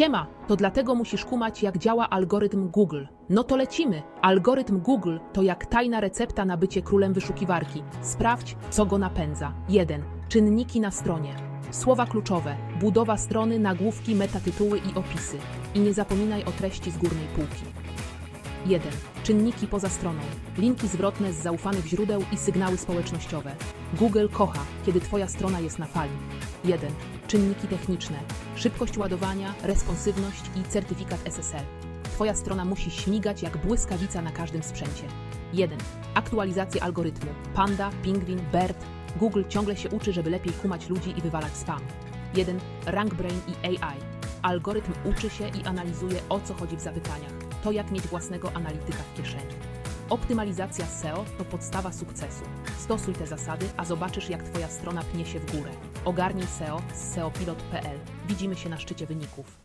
Siema, to dlatego musisz kumać, jak działa algorytm Google. No to lecimy. Algorytm Google to jak tajna recepta na bycie królem wyszukiwarki. Sprawdź, co go napędza. 1. Czynniki na stronie. Słowa kluczowe, budowa strony, nagłówki, metatytuły i opisy. I nie zapominaj o treści z górnej półki. 1. Czynniki poza stroną. Linki zwrotne z zaufanych źródeł i sygnały społecznościowe. Google kocha, kiedy Twoja strona jest na fali. 1. Czynniki techniczne. Szybkość ładowania, responsywność i certyfikat SSL. Twoja strona musi śmigać jak błyskawica na każdym sprzęcie. 1. Aktualizacje algorytmu. Panda, Pingwin, BERT. Google ciągle się uczy, żeby lepiej kumać ludzi i wywalać spam. 1. RankBrain i AI. Algorytm uczy się i analizuje o co chodzi w zapytaniach. To jak mieć własnego analityka w kieszeni. Optymalizacja SEO to podstawa sukcesu. Stosuj te zasady, a zobaczysz jak Twoja strona pnie się w górę. Ogarnij SEO z seopilot.pl. Widzimy się na szczycie wyników.